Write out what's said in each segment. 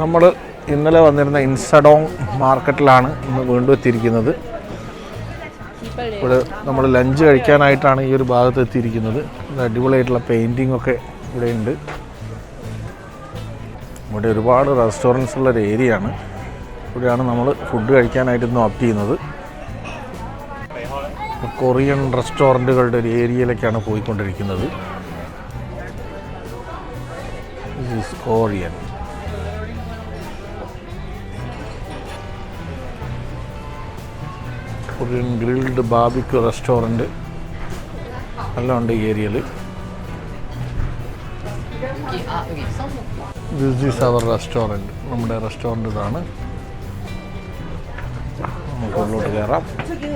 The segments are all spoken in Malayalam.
നമ്മൾ ഇന്നലെ വന്നിരുന്ന ഇൻസഡോങ് മാർക്കറ്റിലാണ് ഇന്ന് വീണ്ടും എത്തിയിരിക്കുന്നത്. ഇവിടെ നമ്മൾ ലഞ്ച് കഴിക്കാനായിട്ടാണ് ഈ ഒരു ഭാഗത്ത് എത്തിയിരിക്കുന്നത്. അടിപൊളിയായിട്ടുള്ള പെയിന്റിംഗ് ഒക്കെ ഇവിടെ ഉണ്ട്. ഇവിടെ ഒരുപാട് റെസ്റ്റോറന്റ്സ് ഉള്ള ഒരു ഏരിയ ആണ്. ഇവിടെയാണ് നമ്മൾ ഫുഡ് കഴിക്കാനായിട്ട് ഇന്ന് ഓപ്റ്റ് ചെയ്യുന്നത്. കൊറിയൻ റെസ്റ്റോറന്റുകളുടെ ഒരു ഏരിയയിലേക്കാണ് പോയിക്കൊണ്ടിരിക്കുന്നത്. Is Korean Korean grilled barbecue restaurant എല്ലാം ഉണ്ട് ഈ ഏരിയയിൽ ദിസ് ഈസ് അവർ റെസ്റ്റോറന്റ് നമ്മുടെ റെസ്റ്റോറന്റ് ഇതാണ്. നമുക്ക് ഉള്ളോട്ട് കയറാം 저기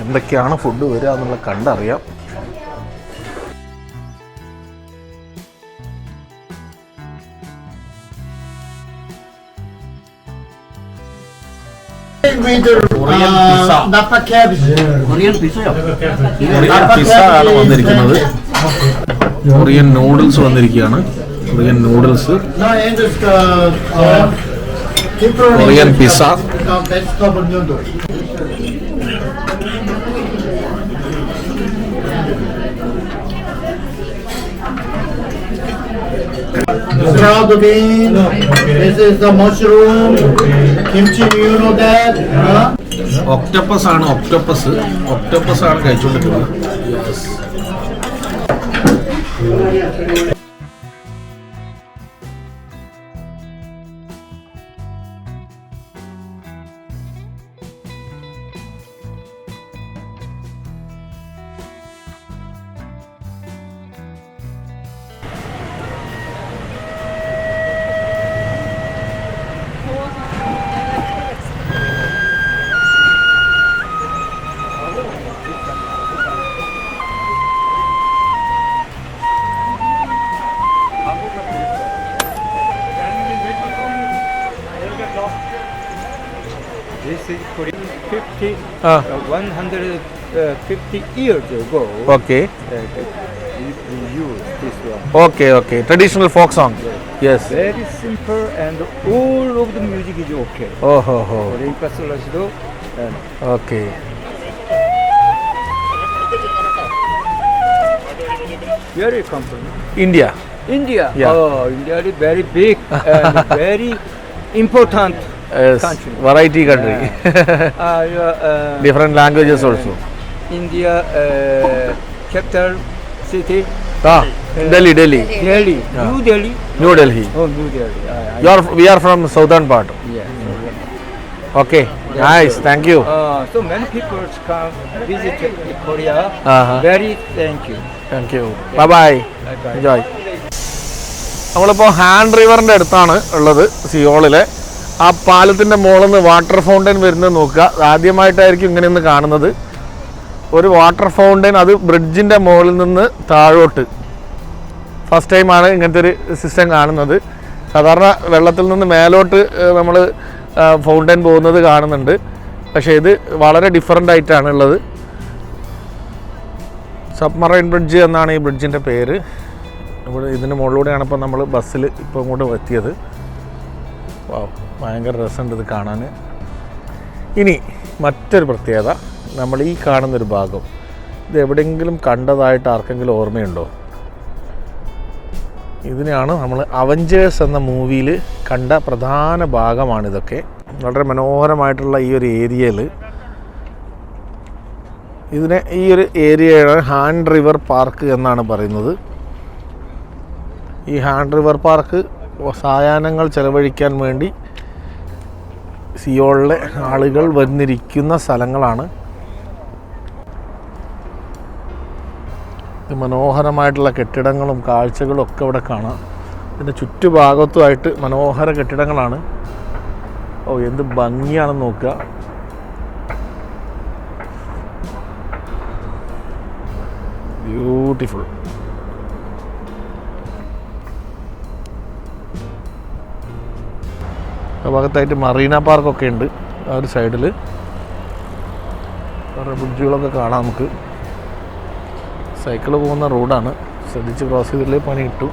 എന്തൊക്കെയാണ് ഫുഡ് വരിക എന്നുള്ളത് കണ്ടറിയാം. വന്നിരിക്കുന്നത് കൊറിയൻ നൂഡിൽസ് വന്നിരിക്കുകയാണ്. Korean noodles. Korean pizza Uh. Scalloped bean. This is the mushroom. Kimchi, you know that? Huh? Octopus ആണ് ഒക്ടോപ്പസ് ഒക്ടോപ്പസ് ആണ് കഴിച്ചുകൊണ്ടിരിക്കുന്നത് uh, 150 years ago. Okay. Uh, we this one. Okay, okay. Traditional folk song. Yes. Very simple and all of the music is okay. Oh, oh, oh. ho, ho. Okay. Very comfortable. India. India. Yeah. Oh, India is very big and very important Country. Variety country Uh, yeah, uh, different languages also India uh, capital city ആ Delhi Delhi Delhi. New Delhi. New Delhi Oh, New Delhi. I, I, yeah. Uh, so many people come visit Korea. Very thank you. Thank you bye bye Bye-bye. Enjoy നമ്മളിപ്പോൾ ഹാൻഡ് റിവറിന്റെ അടുത്താണ് ഉള്ളത് സിയോളിലെ ആ പാലത്തിന്റെ മുകളിൽ നിന്ന് വാട്ടർ ഫൗണ്ടൻ വരുന്നത് നോക്കുക. ആദ്യമായിട്ടായിരിക്കും ഇങ്ങനെയൊന്ന് കാണുന്നത്. ഒരു വാട്ടർ ഫൗണ്ടൻ അത് ബ്രിഡ്ജിന്റെ മുകളിൽ നിന്ന് താഴോട്ട്. ഫസ്റ്റ് ടൈമാണ് ഇങ്ങനത്തെ ഒരു സിസ്റ്റം കാണുന്നത്. സാധാരണ വെള്ളത്തിൽ നിന്ന് മേലോട്ട് നമ്മൾ ഫൗണ്ടൻ പോകുന്നത് കാണുന്നുണ്ട്. പക്ഷേ ഇത് വളരെ ഡിഫറെന്റ് ആയിട്ടാണ് ഉള്ളത്. സബ്മറൈൻ ബ്രിഡ്ജ് എന്നാണ് ഈ ബ്രിഡ്ജിന്റെ പേര്. ഇവിടെ ഇതിന് മുകളിലൂടെയാണ് ഇപ്പോൾ നമ്മൾ ബസ്സിൽ ഇപ്പോൾ ഇങ്ങോട്ട് എത്തിയത്. വാ ഭയങ്കര രസമുണ്ട് ഇത് കാണാൻ. ഇനി മറ്റൊരു പ്രത്യേകത നമ്മൾ ഈ കാണുന്നൊരു ഭാഗം. ഇത് എവിടെയെങ്കിലും കണ്ടതായിട്ട് ആർക്കെങ്കിലും ഓർമ്മയുണ്ടോ? ഇതിനെയാണ് നമ്മൾ അവഞ്ചേഴ്സ് എന്ന മൂവിയിൽ കണ്ട പ്രധാന ഭാഗമാണിതൊക്കെ വളരെ മനോഹരമായിട്ടുള്ള ഈ ഒരു ഏരിയയിൽ ഇതിനെ ഈ ഒരു ഏരിയയാണ് ഹാൻഡ് റിവർ പാർക്ക് എന്നാണ് പറയുന്നത്. ഈ ഹാൻഡ് റിവർ പാർക്ക് സായാഹ്നങ്ങൾ ചെലവഴിക്കാൻ വേണ്ടി സിയോളിലെ ആളുകൾ വന്നിരിക്കുന്ന സ്ഥലങ്ങളാണ്. മനോഹരമായിട്ടുള്ള കെട്ടിടങ്ങളും കാഴ്ചകളും ഒക്കെ ഇവിടെ കാണാം. ഇതിന്റെ ചുറ്റുഭാഗത്തുമായിട്ട് മനോഹര കെട്ടിടങ്ങളാണ്. ഓ എന്ത് ഭംഗിയാണെന്ന് നോക്കുക. ബ്യൂട്ടിഫുൾ ആ ഭാഗത്തായിട്ട് മറീന പാർക്കൊക്കെ ഉണ്ട് ആ ഒരു സൈഡിൽ കുറേ ബ്രിഡ്ജുകളൊക്കെ കാണാം നമുക്ക്. സൈക്കിൾ പോകുന്ന റോഡാണ് ശ്രദ്ധിച്ച് ക്രോസ് ചെയ്തില്ലേ പണി കിട്ടും.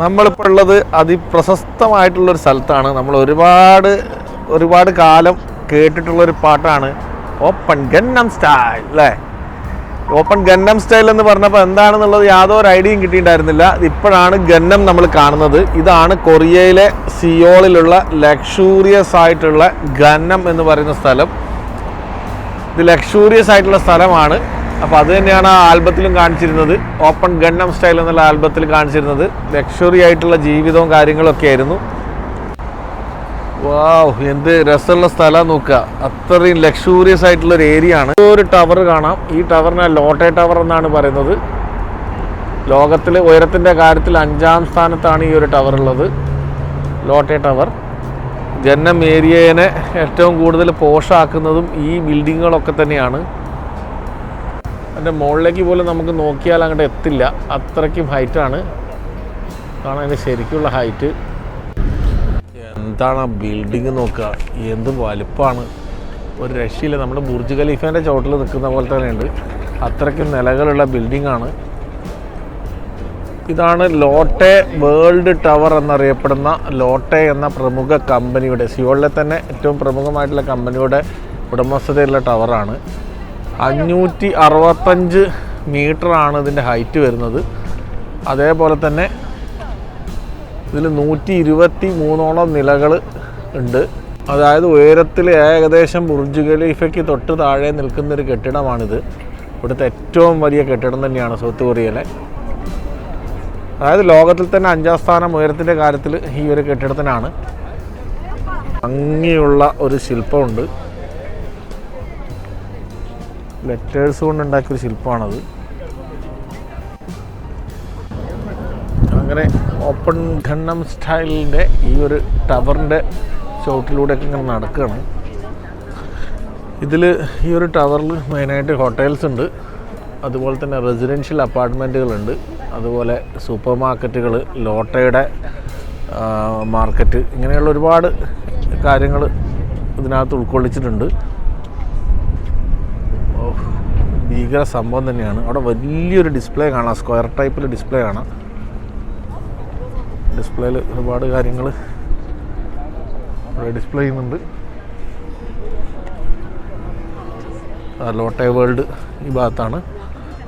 നമ്മളിപ്പോൾ ഉള്ളത് അതിപ്രശസ്തമായിട്ടുള്ളൊരു സ്ഥലത്താണ്. നമ്മൾ ഒരുപാട് ഒരുപാട് കാലം കേട്ടിട്ടുള്ളൊരു പാട്ടാണ് ഓപ്പൺ ഗന്നം സ്റ്റൈൽ അല്ലേ ഓപ്പൺ ഗന്നം സ്റ്റൈൽ എന്ന് പറഞ്ഞപ്പോൾ എന്താണെന്നുള്ളത് യാതൊരു ഐഡിയയും കിട്ടിയിട്ടുണ്ടായിരുന്നില്ല. ഇപ്പോഴാണ് ഗന്നം നമ്മൾ കാണുന്നത്. ഇതാണ് കൊറിയയിലെ സിയോളിലുള്ള ലക്ഷൂറിയസ് ആയിട്ടുള്ള ഗന്നം എന്ന് പറയുന്ന സ്ഥലം. ഇത് ലക്ഷൂറിയസ് ആയിട്ടുള്ള സ്ഥലമാണ്. അപ്പോൾ അത് തന്നെയാണ് ആ ആൽബത്തിലും കാണിച്ചിരുന്നത്. ഓപ്പൺ ഗണ്ണം സ്റ്റൈൽ എന്നുള്ള ആൽബത്തിൽ കാണിച്ചിരുന്നത്. ലക്ഷറി ആയിട്ടുള്ള ജീവിതവും കാര്യങ്ങളൊക്കെ ആയിരുന്നു. വാവ് എന്ത് രസമുള്ള സ്ഥലം നോക്കുക. അത്രയും ലക്ഷൂറിയസ് ആയിട്ടുള്ള ഒരു ഏരിയ ആണ്. ഒരു ടവർ കാണാം. ഈ ടവറിനെ ലോട്ടെ ടവർ എന്നാണ് പറയുന്നത്. ലോകത്തിൽ ഉയരത്തിന്റെ കാര്യത്തിൽ അഞ്ചാം സ്ഥാനത്താണ് ഈ ഒരു ടവർ ഉള്ളത്. ലോട്ടെ ടവർ ജന്നം ഏരിയനെ ഏറ്റവും കൂടുതൽ പോഷാക്കുന്നതും ഈ ബിൽഡിങ്ങുകളൊക്കെ തന്നെയാണ്. അതിന്റെ മുകളിലേക്ക് പോലും നമുക്ക് നോക്കിയാൽ അങ്ങോട്ട് എത്തില്ല. അത്രയ്ക്കും ഹൈറ്റാണ് കാരണം അതിന്റെ ശരിക്കുള്ള ഹൈറ്റ് എന്താണ് ആ ബിൽഡിങ് നോക്കുക? എന്ത് വലുപ്പമാണ് ഒരു രക്ഷയില്ല. നമ്മൾ ബുർജ് ഖലീഫേന്റെ ചോട്ടിൽ നിൽക്കുന്ന പോലെ തന്നെയുണ്ട്. അത്രയ്ക്കും നിലകളുള്ള ആണ്. ഇതാണ് ലോട്ടെ വേൾഡ് ടവർ എന്നറിയപ്പെടുന്ന ലോട്ടെ എന്ന പ്രമുഖ കമ്പനിയുടെ സിയോളിലെ തന്നെ ഏറ്റവും പ്രമുഖമായിട്ടുള്ള കമ്പനിയുടെ ഉടമസ്ഥതയുള്ള ടവറാണ്. അഞ്ഞൂറ്റി അറുപത്തഞ്ച് മീറ്ററാണ് ഇതിന്റെ ഹൈറ്റ് വരുന്നത്. അതേപോലെ തന്നെ ഇതിൽ നൂറ്റി ഇരുപത്തി മൂന്നോളം നിലകൾ ഉണ്ട്. അതായത് ഉയരത്തിൽ ഏകദേശം ബുർജ് ഖലീഫയ്ക്ക് തൊട്ട് താഴെ നിൽക്കുന്ന ഒരു കെട്ടിടമാണിത്. ഇവിടുത്തെ ഏറ്റവും വലിയ കെട്ടിടം തന്നെയാണ് സൗത്ത് കൊറിയയിലെ. അതായത് ലോകത്തിൽ തന്നെ അഞ്ചാം സ്ഥാനം ഉയരത്തിന്റെ കാര്യത്തിൽ ഈ ഒരു കെട്ടിടത്തിനാണ്. ഭംഗിയുള്ള ഒരു ശില്പമുണ്ട്. ലെറ്റേഴ്സ് കൊണ്ട് ഉണ്ടാക്കിയ ഒരു ശില്പമാണത്. അങ്ങനെ ഓപ്പൺ ഖണ്ണം സ്റ്റൈലിന്റെ ഈ ഒരു ടവറിന്റെ ചോട്ടിലൂടെയൊക്കെ ഇങ്ങനെ നടക്കുകയാണ്. ഇതിൽ ഈ ഒരു ടവറിൽ മെയിനായിട്ട് ഹോട്ടൽസ് ഉണ്ട്. അതുപോലെ തന്നെ റെസിഡൻഷ്യൽ അപ്പാർട്ട്മെന്റുകളുണ്ട്. അതുപോലെ സൂപ്പർ മാർക്കറ്റുകൾ ലോട്ടയുടെ മാർക്കറ്റ് ഇങ്ങനെയുള്ള ഒരുപാട് കാര്യങ്ങൾ ഇതിനകത്ത് ഉൾക്കൊള്ളിച്ചിട്ടുണ്ട് ഓ, ഭീകര സംഭവം തന്നെയാണ്. അവിടെ വലിയൊരു ഡിസ്പ്ലേ കാണാം. സ്ക്വയർ ടൈപ്പിൽ ഡിസ്പ്ലേ കാണാം. ഡിസ്പ്ലേയിൽ ഒരുപാട് കാര്യങ്ങൾ അവിടെ ഡിസ്പ്ലേ ചെയ്യുന്നുണ്ട്. ലോട്ടെ വേൾഡ് ഈ ഭാഗത്താണ്.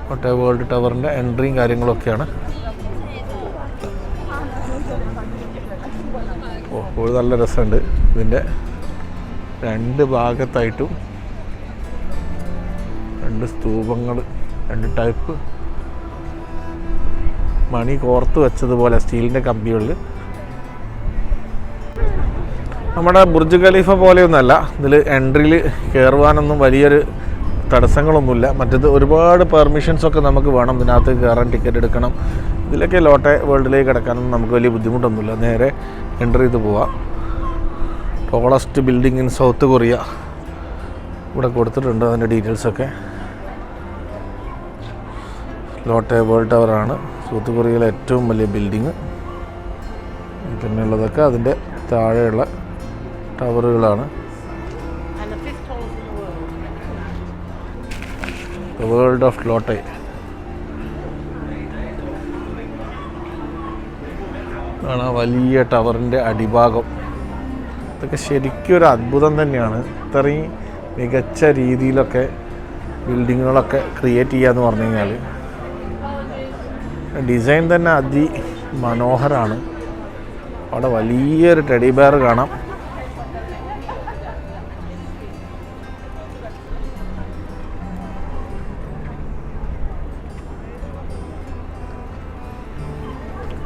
ലോട്ടെ വേൾഡ് ടവറിന്റെ എൻട്രിയും കാര്യങ്ങളൊക്കെയാണ്. ഓ നല്ല രസമുണ്ട് ഇതിന്റെ രണ്ട് ഭാഗത്തായിട്ടും രണ്ട് സ്തൂപങ്ങൾ രണ്ട് ടൈപ്പ്. മണി കോർത്ത് വെച്ചതുപോലെ സ്റ്റീലിന്റെ കമ്പികളിൽ. നമ്മുടെ ബുർജ് ഖലീഫ പോലെയൊന്നുമല്ല. ഇതിൽ എൻട്രിയിൽ കയറുവാനൊന്നും വലിയൊരു തടസ്സങ്ങളൊന്നുമില്ല. മറ്റത് ഒരുപാട് പെർമിഷൻസ് ഒക്കെ നമുക്ക് വേണം. ഇതിനകത്ത് കയറാൻ ടിക്കറ്റ് എടുക്കണം. ഇതിലൊക്കെ ലോട്ടെ വേൾഡിലേക്ക് കിടക്കാനൊന്നും നമുക്ക് വലിയ ബുദ്ധിമുട്ടൊന്നുമില്ല. നേരെ എൻട്രി ചെയ്ത് പോവാം. Tallest building in south Korea. ഇവിടെ കൊടുത്തിട്ടുണ്ട് അതിന്റെ ഡീറ്റെയിൽസൊക്കെ. ലോട്ടെ വേൾഡ് ടവറാണ്. സൗത്ത് കൊറിയയിലെ ഏറ്റവും വലിയ ബിൽഡിങ്. പിന്നെയുള്ളതൊക്കെ അതിന്റെ താഴെയുള്ള ടവറുകളാണ്. World of Lotay. ആണ് ആ വലിയ ടവറിന്റെ അടിഭാഗം. ഇതൊക്കെ ശരിക്കും ഒരു അത്ഭുതം തന്നെയാണ്. ഇത്രയും മികച്ച രീതിയിലൊക്കെ ബിൽഡിങ്ങുകളൊക്കെ ക്രിയേറ്റ് ചെയ്യുക എന്ന് പറഞ്ഞു കഴിഞ്ഞാൽ ഡിസൈൻ തന്നെ അതി മനോഹരമാണ് അവിടെ വലിയൊരു ടെഡി ബെയർ കാണാം.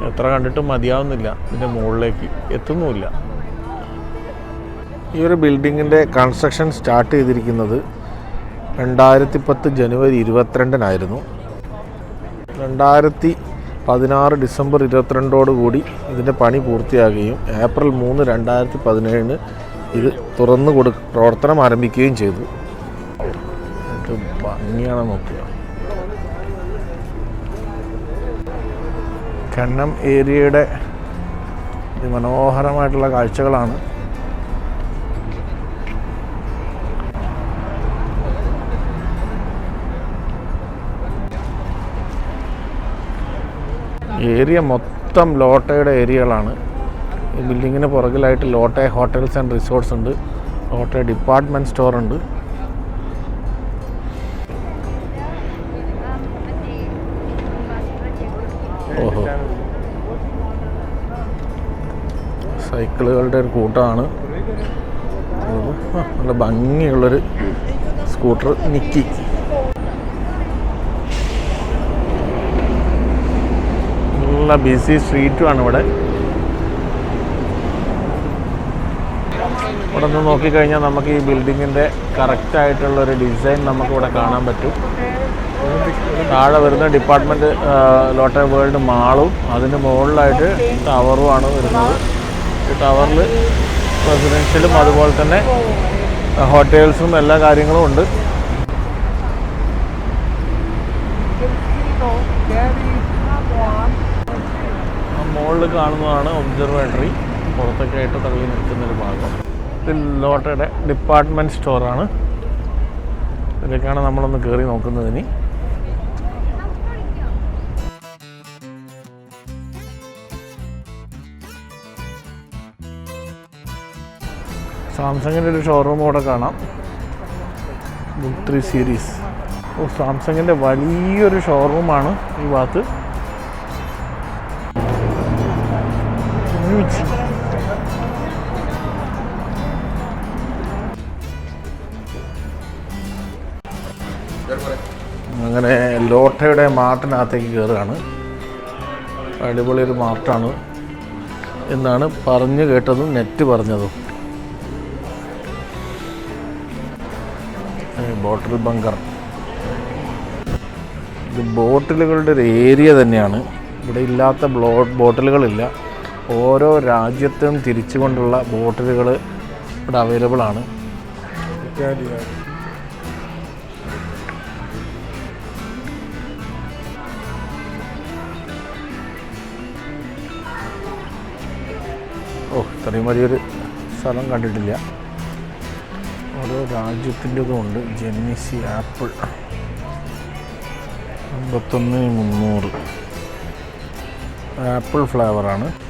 എത്ര കണ്ടിട്ടും മതിയാവുന്നില്ല. ഇതിന്റെ മുകളിലേക്ക് എത്തുന്നുമില്ല. ഈ ഒരു ബിൽഡിങ്ങിന്റെ കൺസ്ട്രക്ഷൻ സ്റ്റാർട്ട് ചെയ്തിരിക്കുന്നത് രണ്ടായിരത്തി പത്ത് ജനുവരി ഇരുപത്തിരണ്ടിനായിരുന്നു. രണ്ടായിരത്തി പതിനാറ് ഡിസംബർ ഇരുപത്തിരണ്ടോട് കൂടി ഇതിന്റെ പണി പൂർത്തിയാകുകയും ഏപ്രിൽ മൂന്ന് രണ്ടായിരത്തി പതിനേഴിന് ഇത് തുറന്നു കൊടു പ്രവർത്തനം ആരംഭിക്കുകയും ചെയ്തു. ഭംഗിയാണ് നോക്കുക. കണ്ണം ഏരിയയുടെ മനോഹരമായിട്ടുള്ള കാഴ്ചകളാണ് ഏരിയ മൊത്തം ലോട്ടയുടെ ഏരിയകളാണ്. ഈ ബിൽഡിങ്ങിന് പുറകിലായിട്ട് ലോട്ടെ ഹോട്ടൽസ് ആൻഡ് റിസോർട്ട്സ് ഉണ്ട്. ലോട്ടെ ഡിപ്പാർട്ട്മെന്റ് സ്റ്റോർ ഉണ്ട്. ഓഹോ. സൈക്കിളുകളുടെ ഒരു കൂട്ടമാണ് നല്ല ഭംഗിയുള്ളൊരു സ്കൂട്ടർ. നിക്കി. നല്ല ബിസി സ്ട്രീറ്റുമാണ് ഇവിടെ. ഇവിടെ നിന്ന് നോക്കിക്കഴിഞ്ഞാൽ നമുക്ക് ഈ ബിൽഡിങ്ങിന്റെ കറക്റ്റായിട്ടുള്ളൊരു ഡിസൈൻ നമുക്കിവിടെ കാണാൻ പറ്റും. താഴെ വരുന്ന ഡിപ്പാർട്ട്മെന്റ് ലോട്ടറി വേൾഡ് മാളും അതിന് മുകളിലായിട്ട് ടവറുമാണ് വരുന്നത്. ഈ ടവറിൽ റെസിഡൻഷ്യലും അതുപോലെ തന്നെ ഹോട്ടൽസും എല്ലാ കാര്യങ്ങളും ഉണ്ട് ആ മുകളിൽ കാണുന്നതാണ് ഒബ്സർവേറ്ററി പുറത്തൊക്കെ ആയിട്ട് തള്ളി നിൽക്കുന്നൊരു ഭാഗം. ഇത് ലോട്ടയുടെ ഡിപ്പാർട്ട്മെന്റ് സ്റ്റോറാണ് ഇതിലേക്കാണ് നമ്മളൊന്ന് കയറി നോക്കുന്നതിന് സാംസങ്ങിന്റെ ഒരു ഷോറൂം കൂടെ കാണാം. ബുക്ക് ത്രീ സീരീസ് ഓ സാംസങ്ങിന്റെ വലിയൊരു ഷോറൂമാണ് ഈ ഭാഗത്ത്. Huge. അങ്ങനെ ലോട്ടയുടെ മാർട്ടിനകത്തേക്ക് കയറുകയാണ്. അടിപൊളി ഒരു മാർട്ടാണ് എന്നാണ് പറഞ്ഞു കേട്ടതും നെറ്റ് പറഞ്ഞതും. Bottle bunker. ഇത് ബോട്ടിലുകളുടെ ഒരു ഏരിയ തന്നെയാണ്. ഇവിടെ ഇല്ലാത്ത ബ്ലോ ബോട്ടിലുകളില്ല. ഓരോ രാജ്യത്തും തിരിച്ചുകൊണ്ടുള്ള ബോട്ടിലുകൾ ഇവിടെ അവൈലബിൾ ആണ്. ഓ ഇത്രയും വലിയൊരു സ്ഥലം കണ്ടിട്ടില്ല. ഓരോ രാജ്യത്തിന്റെതും ഉണ്ട്. ജെന്നിസി ആപ്പിൾ അമ്പത്തൊന്ന് മുന്നൂറ്. ആപ്പിൾ ഫ്ലേവറാണ്.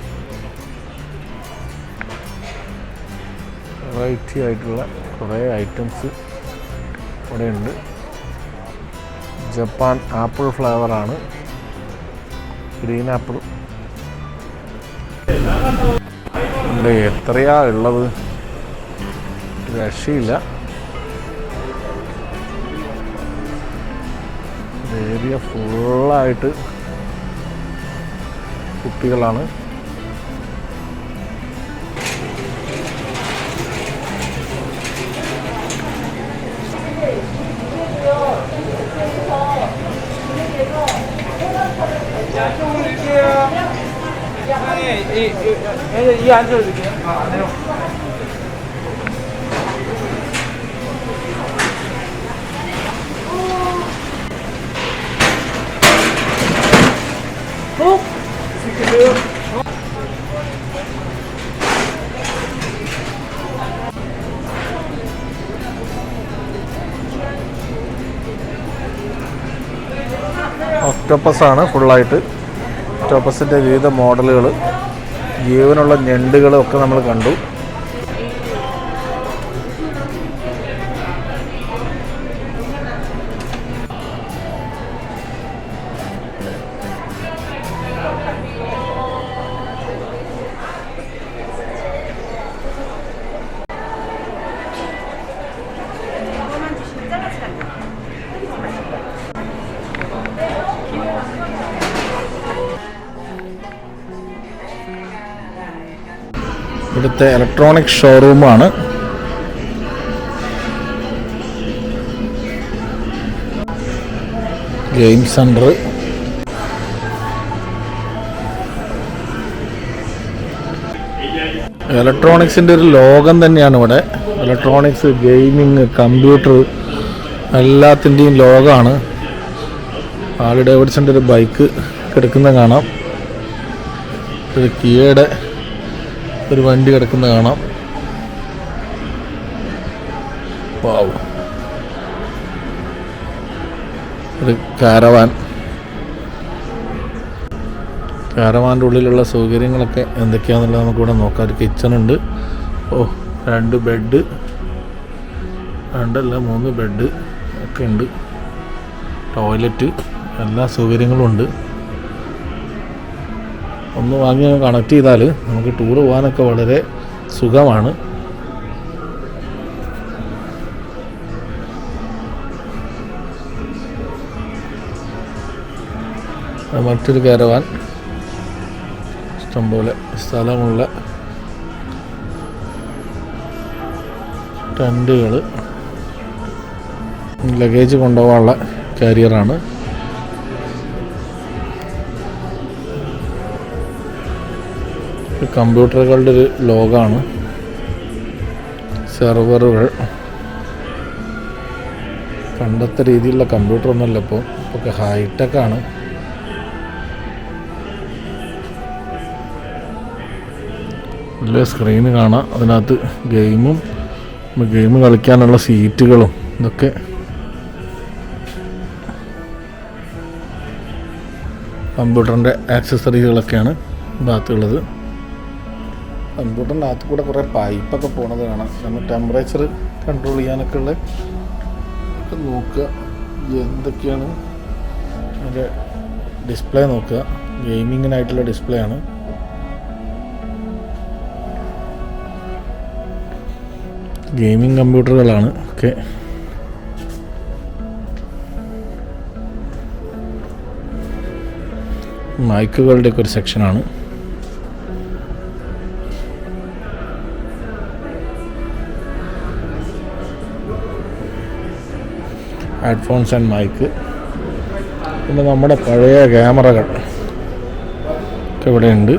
വെറൈറ്റി ആയിട്ടുള്ള കുറേ ഐറ്റംസ് ഇവിടെയുണ്ട്. ജപ്പാൻ ആപ്പിൾ ഫ്ലേവറാണ് ഗ്രീൻ ആപ്പിൾ. ഇവിടെ എത്രയാ ഉള്ളത്? രക്ഷയില്ല. ഏരിയ ഫുള്ളായിട്ട് കുട്ടികളാണ്. ഒക്ടോപ്പസ് ആണ് ഫുള്ളായിട്ട് ഒക്ടോപ്പസിന്റെ വിവിധ മോഡലുകൾ ജീവനുള്ള ഞണ്ടുകളും ഒക്കെ നമ്മൾ കണ്ടു. ഇവിടുത്തെ ഇലക്ട്രോണിക് ഷോറൂമാണ് ഗെയിം സെന്റർ ഇലക്ട്രോണിക്സിന്റെ ഒരു ലോകം തന്നെയാണ് ഇവിടെ. ഇലക്ട്രോണിക്സ് ഗെയിമിങ് കമ്പ്യൂട്ടർ എല്ലാത്തിന്റെയും ലോകമാണ്. ഹാളി ഡേവിഡ്സന്റെ ഒരു ബൈക്ക് കിടക്കുന്ന കാണാം. ഇത് കിയയുടെ ഒരു വണ്ടി കിടക്കുന്ന കാണാം. വാവ്. ഒരു കാരവാൻ. കാരവാന്റെ ഉള്ളിലുള്ള സൗകര്യങ്ങളൊക്കെ എന്തൊക്കെയാണെന്നുള്ളത് നമുക്കിവിടെ നോക്കാം. ഒരു കിച്ചൺ ഉണ്ട്. ഓ രണ്ട് ബെഡ് രണ്ടല്ല മൂന്ന് ബെഡ് ഒക്കെ ഉണ്ട്. ടോയ്ലറ്റ് എല്ലാ സൗകര്യങ്ങളും ഉണ്ട്. ഒന്ന് വാങ്ങി കണക്ട് ചെയ്താൽ നമുക്ക് ടൂർ പോകാനൊക്കെ വളരെ സുഖമാണ്. മറ്റൊരു കാരവാൻ ഇഷ്ടംപോലെ സ്ഥലമുള്ള ടെന്റുകൾ ലഗേജ് കൊണ്ടുപോകാനുള്ള കാരിയറാണ് കമ്പ്യൂട്ടറുകളുടെ ഒരു ലോകമാണ് സെർവറുകൾ. പണ്ടത്തെ രീതിയിലുള്ള കമ്പ്യൂട്ടർ ഒന്നുമല്ല ഇപ്പോൾ ഇപ്പോൾ ഹൈടെക്കാണ്. വലിയ സ്ക്രീന് കാണാം. അതിനകത്ത് ഗെയിമും ഗെയിം കളിക്കാനുള്ള സീറ്റുകളും ഇതൊക്കെ. കമ്പ്യൂട്ടറിന്റെ ആക്സസറീസുകളൊക്കെയാണ് ഭാഗത്തുള്ളത് കമ്പ്യൂട്ടറിന്റെ അകത്ത് കൂടെ കുറേ പൈപ്പൊക്കെ പോണത് കാണാം. നമ്മൾ ടെമ്പറേച്ചർ കൺട്രോൾ ചെയ്യാനൊക്കെ ഉള്ള നോക്കുക. എന്തൊക്കെയാണ് അതിന്റെ ഡിസ്പ്ലേ നോക്കുക. ഗെയിമിങ്ങിനായിട്ടുള്ള ഡിസ്പ്ലേ ആണ്. ഗെയിമിംഗ് കമ്പ്യൂട്ടറുകളാണ് ഒക്കെ. മൈക്കുകളുടെയൊക്കെ ഒരു സെക്ഷനാണ് ഹെഡ്ഫോൺസ് ആൻഡ് മൈക്ക് പിന്നെ നമ്മുടെ പഴയ ക്യാമറകൾ ഇവിടെ ഉണ്ട്